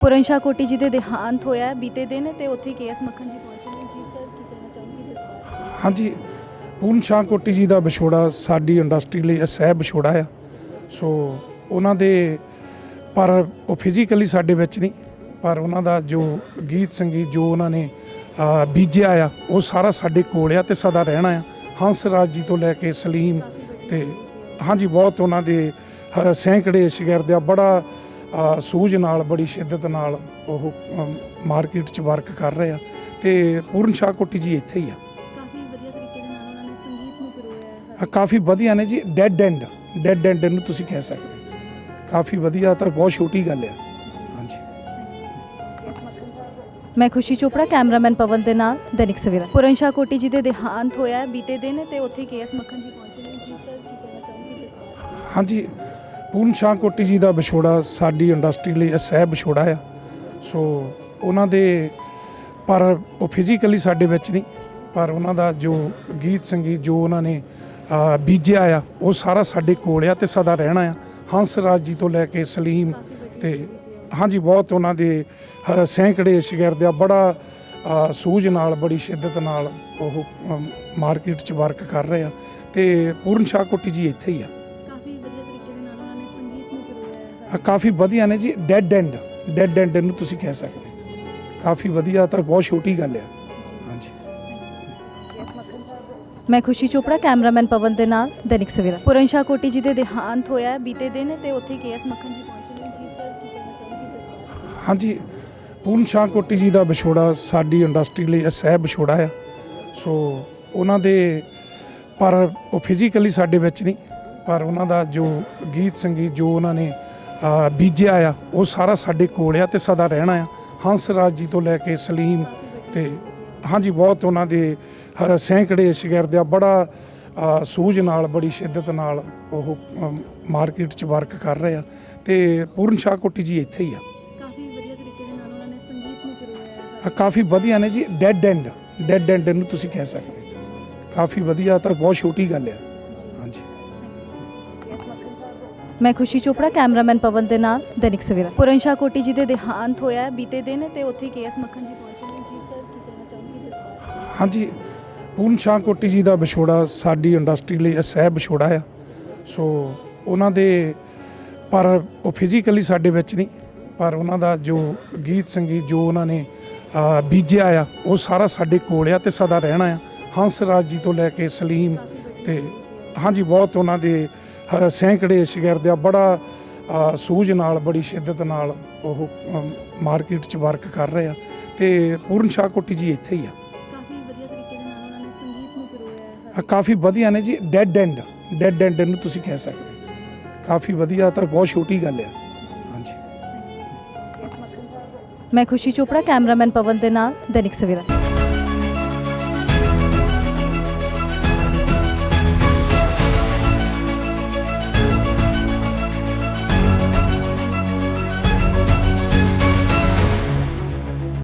ਪੂਰਨ ਸ਼ਾਹ ਕੋਟੀ ਜੀ ਦੇ ਦੇਹਾਂਤ ਹੋਇਆ ਹੈ, ਬੀਤੇ ਦਿਨ ਤੇ ਉੱਥੇ ਕੇਐਸ ਮੱਖਣ ਜੀ ਪਹੁੰਚੇ ਨੇ। ਜੀ ਸਰ, ਕੀ ਕਹਿਣਾ ਚਾਹੋਗੇ ਜਸਪਾਲ ਹਾਂਜੀ ਪੂਰਨ ਸ਼ਾਹ ਕੋਟੀ ਜੀ ਦਾ ਵਿਛੋੜਾ ਸਾਡੀ ਇੰਡਸਟਰੀ ਲਈ ਅਸਹਿ ਵਿਛੋੜਾ ਆ। ਸੋ ਉਹਨਾਂ ਦੇ, ਪਰ ਉਹ ਫਿਜ਼ੀਕਲੀ ਸਾਡੇ ਵਿੱਚ ਨਹੀਂ, ਪਰ ਉਹਨਾਂ ਦਾ ਜੋ ਗੀਤ ਸੰਗੀਤ ਜੋ ਉਹਨਾਂ ਨੇ ਬੀਜਿਆ ਆ, ਉਹ ਸਾਰਾ ਸਾਡੇ ਕੋਲ ਆ ਤੇ ਸਦਾ ਰਹਿਣਾ ਆ। ਹੰਸ ਰਾਜ ਜੀ ਤੋਂ ਲੈ ਕੇ ਸਲੀਮ ਤੇ, ਹਾਂਜੀ, ਬਹੁਤ ਉਹਨਾਂ ਦੇ ਸੈਂਕੜੇ ਸ਼ਾਗਿਰਦ ਆ, ਬੜਾ ਸੂਝ ਨਾਲ ਬੜੀ ਸ਼ਿੱਦਤ ਨਾਲ ਉਹ ਮਾਰਕੀਟ 'ਚ ਵਰਕ ਕਰ ਰਹੇ ਆ ਤੇ ਪੂਰਨ ਸ਼ਾਹ ਕੋਟੀ ਜੀ ਇੱਥੇ ਹੀ ਆ। ਕਾਫੀ ਵਧੀਆ ਤਰੀਕੇ ਦੇ ਨਾਲ ਉਹਨਾਂ ਨੇ ਸੰਗੀਤ ਨੂੰ ਪਿਰੋਇਆ ਹੈ ਆ ਕਾਫੀ ਵਧੀਆ ਨੇ ਜੀ ਡੈਡ ਐਂਡ ਡੈਡ ਐਂਡ ਨੂੰ ਤੁਸੀਂ ਕਹਿ ਸਕਦੇ ਕਾਫੀ ਵਧੀਆ ਤਾਂ ਬਹੁਤ ਛੋਟੀ ਗੱਲ ਆ। ਹਾਂਜੀ। ਮੈਂ ਖੁਸ਼ੀ ਚੋਪੜਾ ਕੈਮਰਾਮੈਨ ਪਵਨ ਦੇ ਨਾਲ ਦੈਨਿਕ ਸਵੇਰਾ। ਪੁਰਨਸ਼ਾ ਕੋਟੀ ਜੀ ਦੇ ਦੇਹਾਂਤ ਹੋਇਆ ਹੈ ਬੀਤੇ ਦਿਨ ਤੇ ਉੱਥੇ ਕੇਐਸ ਮੱਖਣ ਜੀ ਪਹੁੰਚੇ ਨੇ। ਜੀ ਸਰ ਕੀ ਕਹਿਣਾ ਚਾਹੋਗੇ? ਹਾਂਜੀ। ਪੂਰਨ ਸ਼ਾਹ ਕੋਟੀ ਜੀ ਦਾ ਵਿਛੋੜਾ ਸਾਡੀ ਇੰਡਸਟਰੀ ਲਈ ਅਸਹਿ ਵਿਛੋੜਾ ਆ। ਸੋ ਉਹਨਾਂ ਦੇ ਪਰ ਉਹ ਫਿਜ਼ੀਕਲੀ ਸਾਡੇ ਵਿੱਚ ਨਹੀਂ, ਪਰ ਉਹਨਾਂ ਦਾ ਜੋ ਗੀਤ ਸੰਗੀਤ ਜੋ ਉਹਨਾਂ ਨੇ ਬੀਜਿਆ ਆ, ਉਹ ਸਾਰਾ ਸਾਡੇ ਕੋਲ ਆ ਤੇ ਸਦਾ ਰਹਿਣਾ ਆ। ਹੰਸ ਰਾਜ ਜੀ ਤੋਂ ਲੈ ਕੇ ਸਲੀਮ ਤੇ ਹਾਂਜੀ, ਬਹੁਤ ਉਹਨਾਂ ਦੇ ਸੈਂਕੜੇ ਸ਼ਾਗਿਰਦ ਆ। ਬੜਾ ਸੂਝ ਨਾਲ, ਬੜੀ ਸ਼ਿੱਦਤ ਨਾਲ ਉਹ ਮਾਰਕੀਟ 'ਚ ਵਰਕ ਕਰ ਰਹੇ ਆ। ਤੇ ਪੂਰਨ ਸ਼ਾਹ ਕੋਟੀ ਜੀ ਇੱਥੇ ਹੀ ਆ। ਕਾਫੀ ਵਧੀਆ ਨੇ ਜੀ ਡੈਡ ਐਂਡ ਡੈਡ ਐਂਡ ਨੂੰ ਤੁਸੀਂ ਕਹਿ ਸਕਦੇ ਕਾਫੀ ਵਧੀਆ ਤਾਂ ਬਹੁਤ ਛੋਟੀ ਗੱਲ ਆ। ਹਾਂਜੀ। ਮੈਂ ਖੁਸ਼ੀ ਚੋਪੜਾ ਕੈਮਰਾਮੈਨ ਪਵਨ ਦੇ ਨਾਲ ਦੈਨਿਕ ਸਵੇਰਾ। ਪੁਰਨਸ਼ਾ ਕੋਟੀ ਜੀ ਦੇ ਦੇਹਾਂਤ ਹੋਇਆ ਹੈ ਬੀਤੇ ਦਿਨ ਤੇ ਉੱਥੇ ਕੇਐਸ ਮੱਖਣ ਜੀ ਪਹੁੰਚੇ ਨੇ। ਜੀ ਸਰ ਕੀ ਕਹਿਣਾ ਚਾਹੋਗੇ ਜਸਪਾਲ ਹਾਂਜੀ ਪੂਰਨ ਸ਼ਾਹ ਕੋਟੀ ਜੀ ਦਾ ਵਿਛੋੜਾ ਸਾਡੀ ਇੰਡਸਟਰੀ ਲਈ ਅਸਹਿ ਵਿਛੋੜਾ ਆ। ਸੋ ਉਹਨਾਂ ਦੇ ਪਰ ਉਹ ਫਿਜ਼ੀਕਲੀ ਸਾਡੇ ਵਿੱਚ ਨਹੀਂ ਪਰ ਉਹਨਾਂ ਦਾ ਜੋ ਗੀਤ ਸੰਗੀਤ ਜੋ ਉਹਨਾਂ ਨੇ ਬੀਜਿਆ ਆ ਉਹ ਸਾਰਾ ਸਾਡੇ ਕੋਲ ਆ ਤੇ ਸਦਾ ਰਹਿਣਾ ਆ। ਹੰਸ ਰਾਜ ਜੀ ਤੋਂ ਲੈ ਕੇ ਸਲੀਮ ਤੇ ਹਾਂਜੀ ਬਹੁਤ ਉਹਨਾਂ ਦੇ ਸੈਂਕੜੇ ਸ਼ਾਗਿਰਦ ਆ ਬੜਾ ਸੂਝ ਨਾਲ ਬੜੀ ਸ਼ਿੱਦਤ ਨਾਲ ਉਹ ਮਾਰਕੀਟ 'ਚ ਵਰਕ ਕਰ ਰਹੇ ਆ ਤੇ ਪੂਰਨ ਸ਼ਾਹ ਕੋਟੀ ਜੀ ਇੱਥੇ ਹੀ ਆ। ਕਾਫੀ ਵਧੀਆ ਤਰੀਕੇ ਦੇ ਨਾਲ ਉਹਨਾਂ ਨੇ ਸੰਗੀਤ ਨੂੰ ਪਿਰੋਇਆ ਹੈ। ਆ ਕਾਫੀ ਵਧੀਆ ਨੇ ਜੀ ਡੈਡ ਐਂਡ ਡੈਡ ਐਂਡ ਨੂੰ ਤੁਸੀਂ ਕਹਿ ਸਕਦੇ ਕਾਫੀ ਵਧੀਆ ਤਾਂ ਬਹੁਤ ਛੋਟੀ ਗੱਲ ਆ। ਹਾਂਜੀ। ਮੈਂ ਖੁਸ਼ੀ ਚੋਪੜਾ, ਕੈਮਰਾਮੈਨ ਪਵਨ ਦੇ ਨਾਲ ਦੈਨਿਕ ਸਵੇਰਾ। ਸ਼ਾਹ ਕੋਟੀ ਜੀ ਦੇ ਦੇਹਾਂਤ ਹੋਇਆ ਹੈ, ਬੀਤੇ ਦਿਨ ਤੇ ਉੱਥੇ ਕੇਐਸ ਮੱਖਣ ਜੀ ਪਹੁੰਚੇ ਨੇ। ਜੀ ਸਰ, ਕੀ ਕਹਿਣਾ ਚਾਹੋਗੇ ਜਸਪਾਲ ਹਾਂਜੀ, ਪੂਰਨ ਸ਼ਾਹ ਕੋਟੀ ਜੀ ਦਾ ਵਿਛੋੜਾ ਸਾਡੀ ਇੰਡਸਟਰੀ ਲਈ ਅਸਹਿ ਵਿਛੋੜਾ ਆ। ਸੋ ਉਹਨਾਂ ਦੇ, ਪਰ ਉਹ ਫਿਜ਼ੀਕਲੀ ਸਾਡੇ ਵਿੱਚ ਨਹੀਂ, ਪਰ ਉਹਨਾਂ ਦਾ ਜੋ ਗੀਤ ਸੰਗੀਤ ਜੋ ਉਹਨਾਂ ਨੇ ਬੀਜਿਆ ਆ, ਉਹ ਸਾਰਾ ਸਾਡੇ ਕੋਲ ਆ ਤੇ ਸਦਾ ਰਹਿਣਾ ਆ। ਹੰਸ ਰਾਜ ਜੀ ਤੋਂ ਲੈ ਕੇ ਸਲੀਮ ਤੇ, ਹਾਂਜੀ, ਬਹੁਤ ਉਹਨਾਂ ਦੇ ਸੈਂਕੜੇ ਸ਼ਾਗਿਰਦ ਆ ਬੜਾ ਸੂਝ ਨਾਲ ਬੜੀ ਸ਼ਿੱਦਤ ਨਾਲ ਉਹ ਮਾਰਕੀਟ 'ਚ ਵਰਕ ਕਰ ਰਹੇ ਆ ਤੇ ਪੂਰਨ ਸ਼ਾਹ ਕੋਟੀ ਜੀ ਇੱਥੇ ਹੀ ਆ। ਕਾਫੀ ਵਧੀਆ ਨੇ ਜੀ ਡੈਡ ਐਂਡ ਡੈਡ ਐਂਡ ਨੂੰ ਤੁਸੀਂ ਕਹਿ ਸਕਦੇ ਕਾਫੀ ਵਧੀਆ ਤਾਂ ਬਹੁਤ ਛੋਟੀ ਗੱਲ ਆ। ਹਾਂਜੀ। ਮੈਂ ਖੁਸ਼ੀ ਚੋਪੜਾ ਕੈਮਰਾਮੈਨ ਪਵਨ ਦੇ ਨਾਲ ਦੈਨਿਕ ਸਵੇਰਾ।